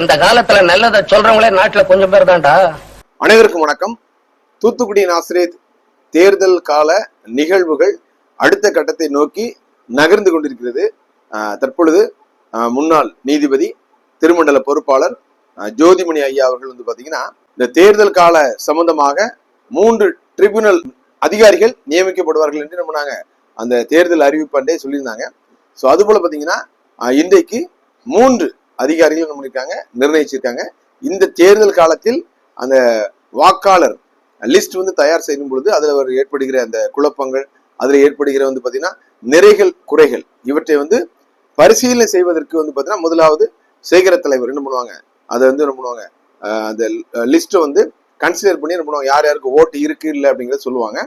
இந்த காலத்துல நல்லதை சொல்றவங்களே நாட்டுல கொஞ்சம் பேர் தான்டா. அனைவருக்கும் வணக்கம். தூத்துக்குடி நாசிரியர் தேர்தல் கால நிகழ்வுகள் அடுத்த கட்டத்தை நோக்கி நகர்ந்து கொண்டிருக்கிறது. தற்பொழுது முன்னாள் நீதிபதி திருமண்டல பொறுப்பாளர் ஜோதிமணி ஐயா அவர்கள் வந்து பாத்தீங்கன்னா இந்த தேர்தல் கால சம்பந்தமாக மூன்று ட்ரிபியூனல் அதிகாரிகள் நியமிக்கப்படுவார்கள் என்று நம்ம நாங்க அந்த தேர்தல் அறிவிப்பாண்டே சொல்லியிருந்தாங்க. ஸோ அது போல பாத்தீங்கன்னா இன்றைக்கு மூன்று அதிகாரிகள் நம்ம இருக்காங்க நிர்ணயிச்சிருக்காங்க. இந்த தேர்தல் காலத்தில் அந்த வாக்காளர் லிஸ்ட் வந்து தயார் செய்யும் பொழுது அதுல ஏற்படுகிற அந்த குழப்பங்கள் அதுல ஏற்படுகிற வந்து பாத்தீங்கன்னா நிறைகள் குறைகள் இவற்றை வந்து பரிசீலனை செய்வதற்கு வந்து பாத்தீங்கன்னா முதலாவது சேகர தலைவர் என்ன பண்ணுவாங்க? அதை வந்து என்ன பண்ணுவாங்க? அந்த லிஸ்ட்டை வந்து கன்சிடர் பண்ணி என்ன பண்ணுவாங்க? யார் யாருக்கு ஓட்டு இருக்கு இல்லை அப்படிங்கிறத சொல்லுவாங்க.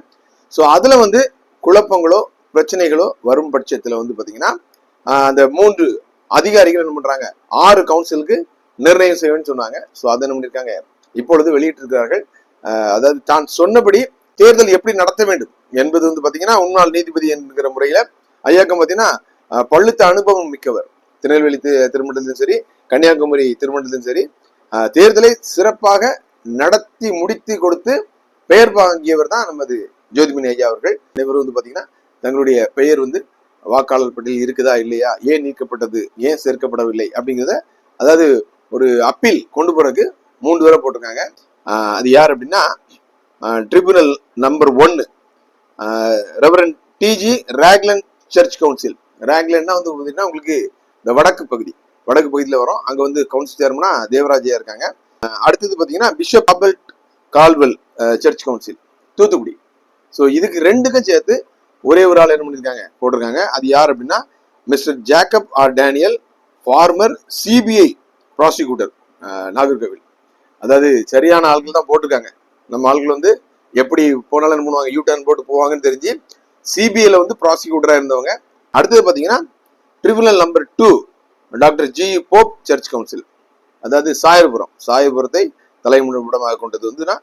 ஸோ அதுல வந்து குழப்பங்களோ பிரச்சனைகளோ வரும் பட்சத்துல வந்து பாத்தீங்கன்னா அந்த மூன்று அதிகாரிகள் என்ன பண்றாங்க? ஆறு கவுன்சிலுக்கு நிர்ணயம் செய்வேன்னு சொன்னாங்க. ஸோ அதை என்ன பண்ணியிருக்காங்க? இப்பொழுது வெளியிட்டிருக்கிறார்கள். அதாவது தான் சொன்னபடி தேர்தல் எப்படி நடத்த வேண்டும்? என்பது வந்து பாத்தீங்கன்னா முன்னாள் நீதிபதி என்கிற முறையில ஐயாக்கம் பாத்தீங்கன்னா பழுத்த அனுபவம் மிக்கவர். திருநெல்வேலி திருமண்டலத்திலும் சரி கன்னியாகுமரி திருமண்டலத்திலும் சரி தேர்தலை சிறப்பாக நடத்தி முடித்து கொடுத்து பெயர் வாங்கியவர் தான் நமது ஜோதிமணி ஐயா அவர்கள். இவர் வந்து பாத்தீங்கன்னா தங்களுடைய பெயர் வந்து வாக்காளர் பட்டியல் இருக்குதா இல்லையா? ஏன் நீக்கப்பட்டது? ஏன் சேர்க்கப்படவில்லை? அப்படிங்கிறத அதாவது ஒரு அப்பீல் கொண்டு போறதுக்கு மூன்று பேரை போட்டிருக்காங்க. அது யார் அப்படின்னா ட்ரிபுனல் நம்பர் ஒன்னு reverend DG Raglan church council ராக்லன்னா வந்து பார்த்தீங்கன்னா உங்களுக்கு இந்த வடக்கு பகுதி. வடக்கு பகுதியில் வரும். அங்கே வந்து கவுன்சில் சேர்மனா தேவராஜையா இருக்காங்க. அடுத்தது பார்த்தீங்கன்னா bishop அபல்ட் Caldwell church council Thoothukudi. So இதுக்கு ரெண்டுக்கும் சேர்த்து ஒரே ஒரு ஆள் என்ன பண்ணியிருக்காங்க போட்டிருக்காங்க. அது யார் அப்படின்னா mister Jacob R Daniel former CBI prosecutor Nagercoil அதாவது சரியான ஆட்கள் தான் போட்டிருக்காங்க. நம்ம ஆள்கள் வந்து எப்படி போனாலும் என்ன பண்ணுவாங்க? யூ டர்ன் போட்டு போவாங்கன்னு தெரிஞ்சு சிபிஐல வந்து ப்ராசிக்யூட்டராக இருந்தவங்க. அடுத்தது பார்த்தீங்கன்னா tribunal number two doctor G Pope church council. அதாவது சாயர்புரம். சாயர்புரத்தை தலைமுறைவிடமாக கொண்டது வந்துன்னா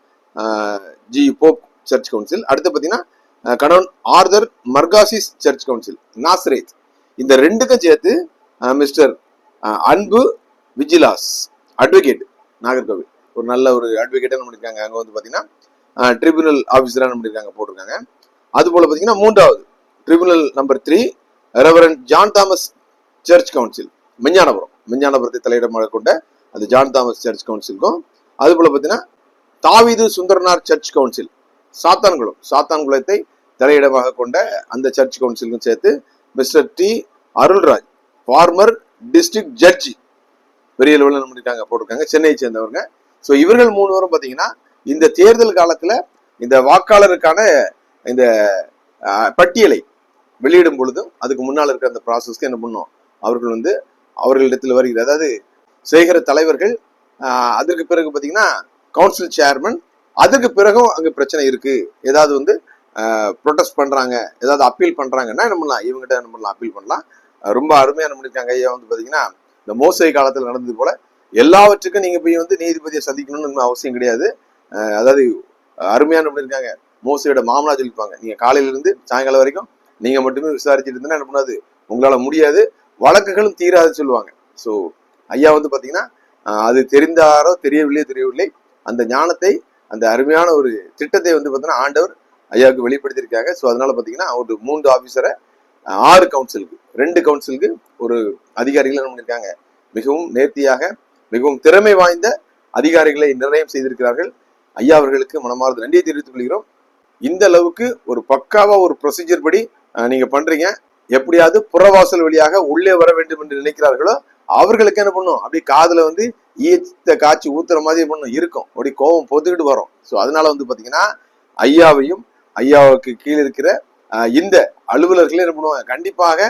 ஜி போப் சர்ச் கவுன்சில். அடுத்து பார்த்தீங்கன்னா canon Arthur Margoschis church council Nazareth இந்த ரெண்டுக்கும் சேர்த்து மிஸ்டர் அன்பு விஜிலாஸ் அட்வொகேட் நாகர்கோவில். ஒரு நல்ல ஒரு அட்வொகேட்டாக என்ன பண்ணியிருக்காங்க அங்கே வந்து பார்த்தீங்கன்னா ட்ரிபியூனல் ஆஃபீஸராக என்ன பண்ணிருக்காங்க போட்டிருக்காங்க. அது போல பார்த்தீங்கன்னா மூன்றாவது tribunal number three reverend John Thomas church council Megnanapuram மெஞ்ஞானபுரத்தை தலையிடமாக கொண்ட அந்த ஜான் தாமஸ் சர்ச் கவுன்சிலுக்கும் அதுபோல் பார்த்தீங்கன்னா தாவீது சுந்தரனார் சர்ச் கவுன்சில் சாத்தான்குளம். சாத்தான்குளத்தை தலையிடமாக கொண்ட அந்த சர்ச் கவுன்சிலுக்கும் சேர்த்து mister T Arulraj former district judge பெரிய லெவலில் பண்ணிட்டாங்க போட்டிருக்காங்க. சென்னையை சேர்ந்தவங்க ஸோ இவர்கள் மூணுவரும் பார்த்தீங்கன்னா இந்த தேர்தல் காலத்தில் இந்த வாக்காளருக்கான இந்த பட்டியலை வெளியிடும் பொழுதும் அதுக்கு முன்னால் இருக்கிற அந்த ப்ராசஸ்க்கு என்ன பண்ணோம்? அவர்கள் வந்து அவர்களிடத்தில் வருகிற அதாவது சேகர தலைவர்கள் அதற்கு பிறகு பார்த்தீங்கன்னா கவுன்சில் சேர்மன் அதுக்கு பிறகும் அங்கே பிரச்சனை இருக்கு. ஏதாவது வந்து ப்ரொட்டஸ்ட் பண்ணுறாங்க ஏதாவது அப்பீல் பண்ணுறாங்கன்னா என்ன பண்ணலாம்? இவங்ககிட்ட என்ன பண்ணலாம்? அப்பீல் பண்ணலாம். ரொம்ப அருமையாக என்ன பண்ணிருக்காங்க? ஐயா வந்து பார்த்தீங்கன்னா இந்த மோசடி காலத்தில் நடந்தது போல எல்லாவற்றுக்கும் நீங்கள் போய் வந்து நீதிபதியை சந்திக்கணும்னு அவசியம் கிடையாது. அதாவது அருமையான பண்ணியிருக்காங்க மோசடியோட மாமனா சொல்லிப்பாங்க நீங்கள் காலையில இருந்து சாயங்காலம் வரைக்கும் நீங்கள் மட்டுமே விசாரிச்சுட்டு இருந்தா என்ன பண்ணாது? உங்களால் முடியாது. வழக்குகளும் தீராதுன்னு சொல்லுவாங்க. ஸோ ஐயா வந்து பார்த்தீங்கன்னா அது தெரிந்தாரோ தெரியவில்லையோ தெரியவில்லை. அந்த ஞானத்தை அந்த அருமையான ஒரு திட்டத்தை வந்து பார்த்தீங்கன்னா ஆண்டவர் ஐயாவுக்கு வெளிப்படுத்தியிருக்காங்க. ஸோ அதனால பார்த்தீங்கன்னா ஒரு மூன்று ஆஃபீஸரை ஆறு கவுன்சிலுக்கு ரெண்டு கவுன்சிலுக்கு ஒரு அதிகாரிகள் என்ன பண்ணியிருக்காங்க? மிகவும் நேர்த்தியாக மிகவும் திறமை வாய்ந்த அதிகாரிகளை நிர்ணயம் செய்திருக்கிறார்கள். ஐயா அவர்களுக்கு மனமார்ந்த நன்றியை தெரிவித்துக் கொள்கிறோம். இந்த அளவுக்கு ஒரு பக்காவா ஒரு ப்ரொசீஜர் படி நீங்க பண்றீங்க. எப்படியாவது புறவாசல் வழியாக உள்ளே வர வேண்டும் என்று நினைக்கிறார்களோ அவர்களுக்கு என்ன பண்ணும்? அப்படி காதுல வந்து ஈத்த காய்ச்சி ஊத்துற மாதிரி பண்ணும். இருக்கும். அப்படி கோபம் பொத்துக்கிட்டு வரும். ஸோ அதனால வந்து பாத்தீங்கன்னா ஐயாவையும் ஐயாவுக்கு கீழே இருக்கிற இந்த அலுவலர்களே என்ன பண்ணுவாங்க? கண்டிப்பாக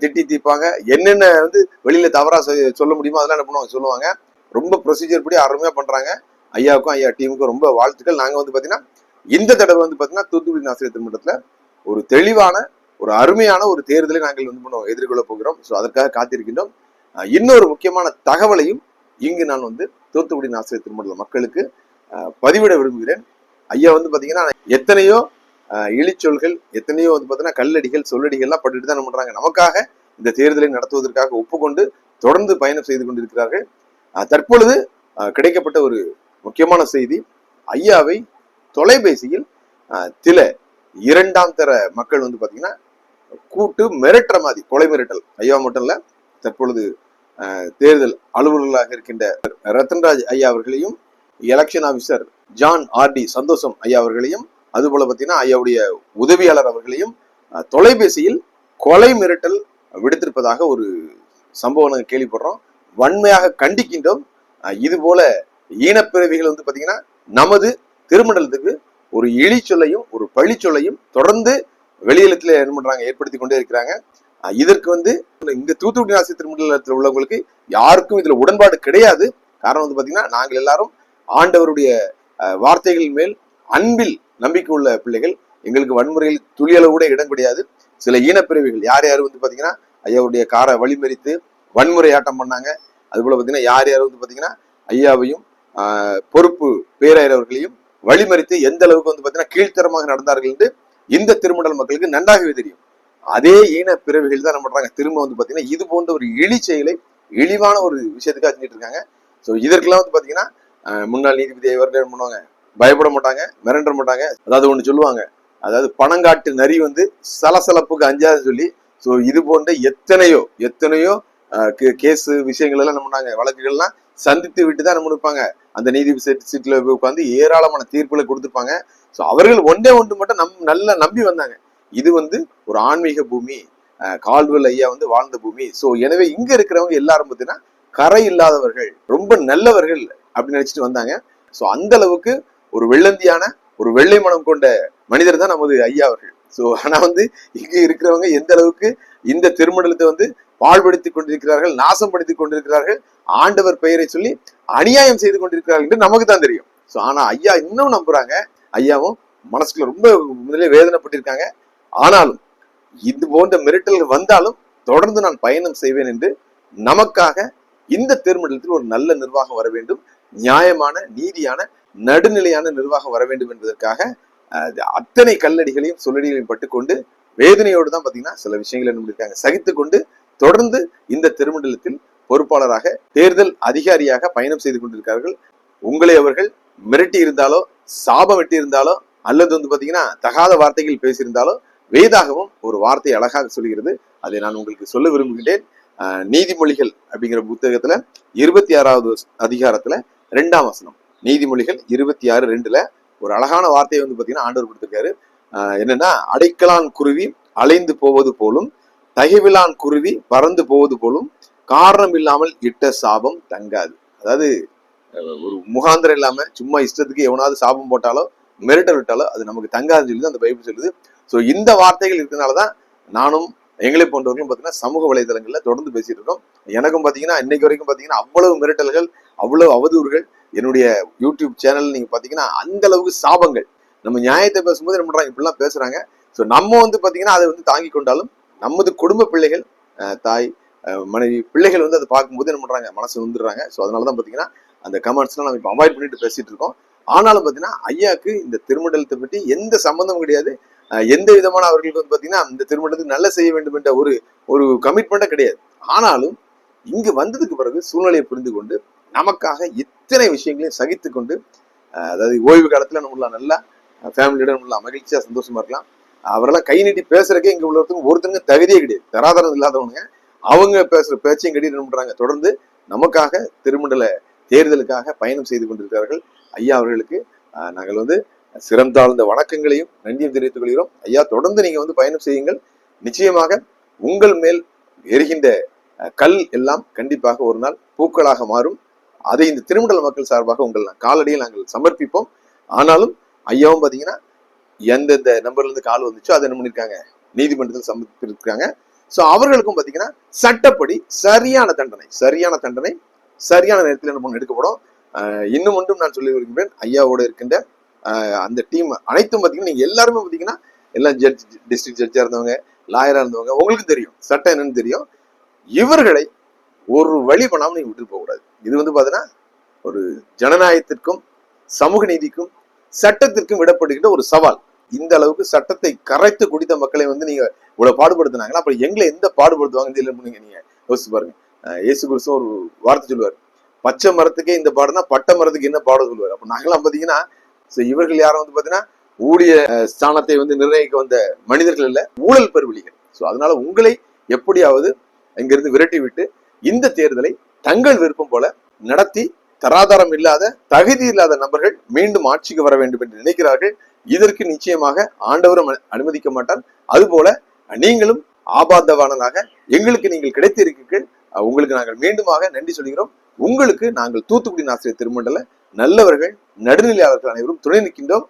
திட்டி தீப்பாங்க என்னென்ன வந்து வெளியில தவறா சொல்ல முடியுமோ அதெல்லாம் என்ன பண்ணுவாங்க? சொல்லுவாங்க. ரொம்ப ப்ரொசீஜர் படி அருமையா பண்றாங்க. ஐயாவுக்கும் ஐயா டீமுக்கும் ரொம்ப வாழ்த்துக்கள். நாங்க வந்து பாத்தீங்கன்னா இந்த தடவை வந்து பாத்தீங்கன்னா தூத்துக்குடி ஆசிரியர் மன்றத்துல ஒரு தெளிவான ஒரு அருமையான ஒரு தேர்தலை நாங்கள் வந்து பண்ணுவோம் எதிர்கொள்ள போகிறோம். ஸோ அதற்காக காத்திருக்கின்றோம். இன்னொரு முக்கியமான தகவலையும் இங்கு நான் வந்து தூத்துக்குடி ஆசிரியர் திருமண மக்களுக்கு பதிவிட விரும்புகிறேன். ஐயா வந்து பாத்தீங்கன்னா எத்தனையோ இழிச்சொல்கள் எத்தனையோ வந்து பார்த்தீங்கன்னா கல்லடிகள் சொல்லடிகள்லாம் பட்டுட்டு தான் பண்ணுறாங்க பண்றாங்க? நமக்காக இந்த தேர்தலை நடத்துவதற்காக ஒப்புக்கொண்டு தொடர்ந்து பயணம் செய்து கொண்டிருக்கிறார்கள். தற்பொழுது கிடைக்கப்பட்ட ஒரு முக்கியமான செய்தி ஐயாவை தொலைபேசியில் சில இரண்டாம் தர மக்கள் வந்து பாத்தீங்கன்னா கூட்டு மிரட்டுற மாதிரி கொலை மிரட்டல். ஐயா மட்டும் இல்லை தற்பொழுது தேர்தல் அலுவலர்களாக இருக்கின்ற ரத்தன்ராஜ் ஐயா அவர்களையும் எலெக்ஷன் ஆபீசர் ஜான் ஆர்டி சந்தோஷம் ஐயா அவர்களையும் அதுபோல பார்த்தீங்கன்னா ஐயாவுடைய உதவியாளர் அவர்களையும் தொலைபேசியில் கொலை மிரட்டல் விடுத்திருப்பதாக ஒரு சம்பவம் நாங்கள் கேள்விப்படுறோம். வன்மையாக கண்டிக்கின்றோம். இது போல ஈனப்பிறவிகள் வந்து பார்த்தீங்கன்னா நமது திருமண்டலத்துக்கு ஒரு இழிச்சொல்லையும் ஒரு பழிச்சொல்லையும் தொடர்ந்து வெளியிலத்தில் என்ன பண்ணுறாங்க ஏற்படுத்தி கொண்டே இருக்கிறாங்க. இதற்கு வந்து இந்த தூத்துக்குடி ராசி திருமண்டலத்தில் உள்ளவங்களுக்கு யாருக்கும் இதில் உடன்பாடு கிடையாது. காரணம் வந்து பார்த்தீங்கன்னா நாங்கள் எல்லாரும் ஆண்டவருடைய வார்த்தைகள் மேல் அன்பில் நம்பிக்கை உள்ள பிள்ளைகள் எங்களுக்கு வன்முறையில் துளியளவு கூட இடம் கிடையாது. சில ஈனப்பிரிவுகள் யார் யார் வந்து பார்த்தீங்கன்னா ஐயாவுடைய காரை வழிமறித்து வன்முறை ஆட்டம் பண்ணாங்க. அதுபோல் பார்த்தீங்கன்னா யார் யார் வந்து பார்த்தீங்கன்னா ஐயாவையும் பொறுப்பு பேராயர் அவர்களையும் வழிமறித்து எந்த அளவுக்கு வந்து பார்த்தீங்கன்னா கீழ்த்தரமாக நடந்தார்கள் என்று இந்த திருமண்டல் மக்களுக்கு நன்றாகவே தெரியும். அதே ஈன பிறவிகள் தான் என்ன பண்றாங்க திரும்ப வந்து பார்த்தீங்கன்னா இது போன்ற ஒரு இழி செயலை இழிவான ஒரு விஷயத்துக்காக செஞ்சுட்டு இருக்காங்க. ஸோ இதற்கெல்லாம் வந்து பார்த்தீங்கன்னா முன்னாள் நீதிபதி அவர்கள் என்ன பண்ணுவாங்க பயப்பட மாட்டாங்க மிரண்ட மாட்டாங்க. அதாவது ஒன்று சொல்லுவாங்க அதாவது பணங்காட்டு நரி வந்து சலசலப்புக்கு அஞ்சாது சொல்லி ஸோ இது போன்ற எத்தனையோ எத்தனையோ கேஸு விஷயங்கள் எல்லாம் என்ன பண்ணாங்க வழக்குகள்லாம் சந்தித்து விட்டு தான் நம்ம இருப்பாங்க அந்த நீதிபதி சீட் போய் உட்காந்து ஏராளமான தீர்ப்புகளை கொடுத்துருப்பாங்க. ஸோ அவர்கள் ஒன்றே ஒன்று மட்டும் நம் நல்லா நம்பி வந்தாங்க. இது வந்து ஒரு ஆன்மீக பூமி கால்வெல் ஐயா வந்து வாழ்ந்த பூமி. ஸோ எனவே இங்க இருக்கிறவங்க எல்லாரும் பார்த்தீங்கன்னா கரை இல்லாதவர்கள் ரொம்ப நல்லவர்கள் அப்படின்னு நினைச்சிட்டு வந்தாங்க. ஸோ அந்த அளவுக்கு ஒரு வெள்ளந்தியான ஒரு வெள்ளை மனம் கொண்ட மனிதர் தான் நமது ஐயா அவர்கள். ஸோ ஆனா வந்து இங்க இருக்கிறவங்க எந்த அளவுக்கு இந்த திருமண்டலத்தை வந்து பாழ்படுத்திக் கொண்டிருக்கிறார்கள் நாசம் படுத்திக் கொண்டிருக்கிறார்கள் ஆண்டவர் பெயரை சொல்லி அநியாயம் செய்து கொண்டிருக்கிறார்கள் என்று நமக்கு தான் தெரியும். ஸோ ஆனா ஐயா இன்னும் நம்புறாங்க. ஐயாவும் மனசுக்குள்ள ரொம்ப முதலே வேதனைப்பட்டிருக்காங்க. ஆனாலும் இது போன்ற மிரட்டல்கள் வந்தாலும் தொடர்ந்து நான் பயணம் செய்வேன் என்று நமக்காக இந்த திருமண்டலத்தில் ஒரு நல்ல நிர்வாகம் வர வேண்டும். நியாயமான நீதியான நடுநிலையான நிர்வாகம் வர வேண்டும் என்பதற்காக அத்தனை கல்லடிகளையும் சொல்லடிகளையும் பட்டுக்கொண்டு வேதனையோடு தான் பாத்தீங்கன்னா சில விஷயங்களை என்ன சகித்து கொண்டு தொடர்ந்து இந்த திருமண்டலத்தில் பொறுப்பாளராக தேர்தல் அதிகாரியாக பயணம் செய்து கொண்டிருக்கிறார்கள். உங்களை அவர்கள் மிரட்டி இருந்தாலோ சாபம் வெட்டி இருந்தாலோ அல்லது வந்து பாத்தீங்கன்னா தகாத வார்த்தைகள் பேசியிருந்தாலோ வேதாகமும் ஒரு வார்த்தை அழகாக சொல்கிறது. அதை நான் உங்களுக்கு சொல்ல விரும்புகின்றேன். நீதிமொழிகள் அப்படிங்கிற புத்தகத்துல இருபத்தி ஆறாவது அதிகாரத்துல ரெண்டாம் வசனம். நீதிமொழிகள் இருபத்தி ஆறு ரெண்டுல ஒரு அழகான வார்த்தையை வந்து பாத்தீங்கன்னா ஆண்டவர் கொடுத்திருக்காரு. என்னன்னா அடைக்கலான் குருவி அலைந்து போவது போலும் தகைவிலான் குருவி பறந்து போவது போலும் காரணம் இல்லாமல் இட்ட சாபம் தங்காது. அதாவது ஒரு முகாந்திரம் இல்லாம சும்மா இஷ்டத்துக்கு எவனாவது சாபம் போட்டாலோ மிரட்டல் விட்டாலோ அது நமக்கு தங்காதுன்னு சொல்லி அந்த பைபிள் சொல்லுது. ஸோ இந்த வார்த்தைகள் இருக்கிறதுனால தான் நானும் எங்களை போன்றவர்களும் பார்த்தீங்கன்னா சமூக வலைதளங்களில் தொடர்ந்து பேசிட்டு இருக்கோம். எனக்கும் பார்த்தீங்கன்னா இன்னைக்கு வரைக்கும் பார்த்தீங்கன்னா அவ்வளவு மிரட்டல்கள் அவ்வளவு அவதூறுகள். என்னுடைய யூடியூப் சேனல் நீங்க பார்த்தீங்கன்னா அந்த அளவுக்கு சாபங்கள். நம்ம நியாயத்தை பேசும்போது என்ன பண்றாங்க? இப்படிலாம் பேசுறாங்க. ஸோ நம்ம வந்து பார்த்தீங்கன்னா அதை வந்து தாங்கி கொண்டாலும் நமது குடும்ப பிள்ளைகள் அஹ், தாய் மனைவி பிள்ளைகள் வந்து அதை பார்க்கும்போது என்ன பண்றாங்க? மனசு வந்துடுறாங்க ஸோ அதனால தான் பார்த்தீங்கன்னா அந்த கமெண்ட்ஸ்லாம் நம்ம இப்போ அவாய்ட் பண்ணிட்டு பேசிட்டு இருக்கோம். ஆனாலும் பார்த்தீங்கன்னா ஐயாக்கு இந்த திருமண்டலத்தை பற்றி எந்த சம்பந்தமும் கிடையாது. எந்த விதமான அவர்களுக்கு வந்து பார்த்தீங்கன்னா இந்த திருமணத்துக்கு நல்ல செய்ய வேண்டும் என்ற ஒரு ஒரு கமிட்மெண்ட்டே கிடையாது. ஆனாலும் இங்கு வந்ததுக்கு பிறகு சூழ்நிலையை புரிந்து கொண்டு நமக்காக இத்தனை விஷயங்களையும் சகித்து கொண்டு அதாவது ஓய்வு காலத்துல நம்மள நல்லா ஃபேமிலியோட நம்மள மகிழ்ச்சியா சந்தோஷமா இருக்கலாம். அவரெல்லாம் கை நீட்டி பேசுறதுக்கே இங்க உள்ளவருக்கும் ஒருத்தங்க தகுதியே கிடையாது. தராதரம் இல்லாதவங்க அவங்க பேசுற பேச்சையும் கட்டிட்டு என்ன பண்றாங்க தொடர்ந்து நமக்காக திருமண்டல தேர்தலுக்காக பயணம் செய்து கொண்டிருக்கிறார்கள் ஐயா அவர்களுக்கு. நாங்கள் வந்து சிறந்தாழ்ந்த வணக்கங்களையும் நன்றியும் தெரிவித்துக் கொள்கிறோம். ஐயா தொடர்ந்து நீங்க வந்து பயணம் செய்யுங்கள். நிச்சயமாக உங்கள் மேல் எரிகின்ற கல் எல்லாம் கண்டிப்பாக ஒரு நாள் பூக்களாக மாறும். அதை இந்த திருமண்டல மக்கள் சார்பாக உங்கள் காலடியில் நாங்கள் சமர்ப்பிப்போம். ஆனாலும் ஐயாவும் பாத்தீங்கன்னா எந்தெந்த நம்பர்ல இருந்து கால் வந்துச்சோ அதை என்ன பண்ணிருக்காங்க? நீதிமன்றத்தில் சமர்ப்பித்திருக்காங்க. சோ அவர்களுக்கும் பாத்தீங்கன்னா சட்டப்படி சரியான தண்டனை சரியான தண்டனை சரியான நேரத்தில் என்ன பண்ண எடுக்கப்படும். அஹ், இன்னும் ஒன்றும் நான் சொல்லி வருகின்றேன் ஐயாவோட இருக்கின்ற அஹ், அந்த டீம் அனைத்தும் பாத்தீங்கன்னா நீங்க எல்லாருமே பார்த்தீங்கன்னா எல்லாம் ஜட்ஜ் டிஸ்ட்ரிக்ட் ஜட்ஜா இருந்தவங்க லாயரா இருந்தவங்க உங்களுக்கு தெரியும் சட்டம் என்னன்னு தெரியும். இவர்களை ஒரு வழி பண்ணாம நீங்க விட்டுட்டு போகக்கூடாது. இது வந்து பாத்தீங்கன்னா ஒரு ஜனநாயகத்திற்கும் சமூக நீதிக்கும் சட்டத்திற்கும் விடப்படுகின்ற ஒரு சவால். இந்த அளவுக்கு சட்டத்தை கரைத்து குடித்த மக்களை வந்து நீங்க இவ்வளவு பாடுபடுத்தினாங்களா அப்புறம் எங்களை எந்த பாடுபடுத்துவாங்க தெரியல நீங்க. யோசிச்சு பாருங்க. இயேசு கிறிஸ்து ஒரு வார்த்தை சொல்லுவார். பச்சை மரத்துக்கே இந்த பாடுனா பட்டை மரத்துக்கு என்ன பாடம் சொல்லுவார். அப்ப நாங்களாம் பாத்தீங்கன்னா இவர்கள் யாரும் வந்து பாத்தீங்கன்னா ஊழிய ஸ்தானத்தை வந்து நிர்ணயிக்க வந்த மனிதர்கள் இல்ல ஊழல் பெருவழிகள். சோ அதனால உங்களை எப்படியாவது இங்கிருந்து விரட்டி விட்டு இந்த தேர்தலை தங்கள் விருப்பம் போல நடத்தி தராதாரம் இல்லாத தகுதி இல்லாத நபர்கள் மீண்டும் ஆட்சிக்கு வர வேண்டும் என்று நினைக்கிறார்கள். இதற்கு நிச்சயமாக ஆண்டவரும் அனுமதிக்க மாட்டார். அதுபோல நீங்களும் ஆபாதவானனாக எங்களுக்கு நீங்கள் கிடைத்திருக்கீர்கள். உங்களுக்கு நாங்கள் மீண்டுமாக நன்றி சொல்கிறோம். உங்களுக்கு நாங்கள் தூத்துக்குடி ஆசிரியர் திருமண்டல நல்லவர்கள் நடுநிலையாளர்கள் அனைவரும் துணை நிற்கின்றோம்.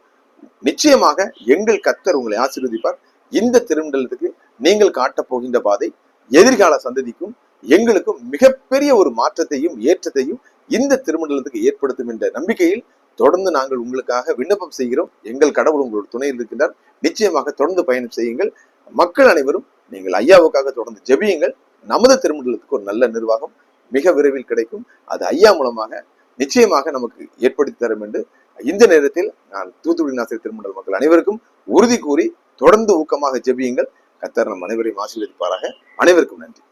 நிச்சயமாக எங்கள் கத்தர் உங்களை ஆசீர்வதிப்பார். இந்த திருமண்டலத்துக்கு நீங்கள் காட்டப் போகின்ற பாதை எதிர்கால சந்ததிக்கும் எங்களுக்கும் மிகப்பெரிய ஒரு மாற்றத்தையும் ஏற்றத்தையும் இந்த திருமண்டலத்துக்கு ஏற்படுத்தும் என்ற நம்பிக்கையில் தொடர்ந்து நாங்கள் உங்களுக்காக விண்ணப்பம் செய்கிறோம். எங்கள் கடவுள் உங்களோட துணையில் இருக்கின்றார். நிச்சயமாக தொடர்ந்து பயணம் செய்யுங்கள். மக்கள் அனைவரும் நீங்கள் ஐயாவுக்காக தொடர்ந்து ஜெபியுங்கள். நமது திருமண்டலத்துக்கு ஒரு நல்ல நிர்வாகம் மிக விரைவில் கிடைக்கும். அது ஐயா மூலமாக நிச்சயமாக நமக்கு ஏற்படுத்தி தரும் என்று இந்த நேரத்தில் நான் தூத்துக்குடி நாசிரியர் திருமண்டல் மக்கள் அனைவருக்கும் உறுதி கூறி தொடர்ந்து ஊக்கமாக ஜெபியுங்கள். கத்தர் நம் அனைவரையும் ஆசீர்வதிப்பாராக. அனைவருக்கும் நன்றி.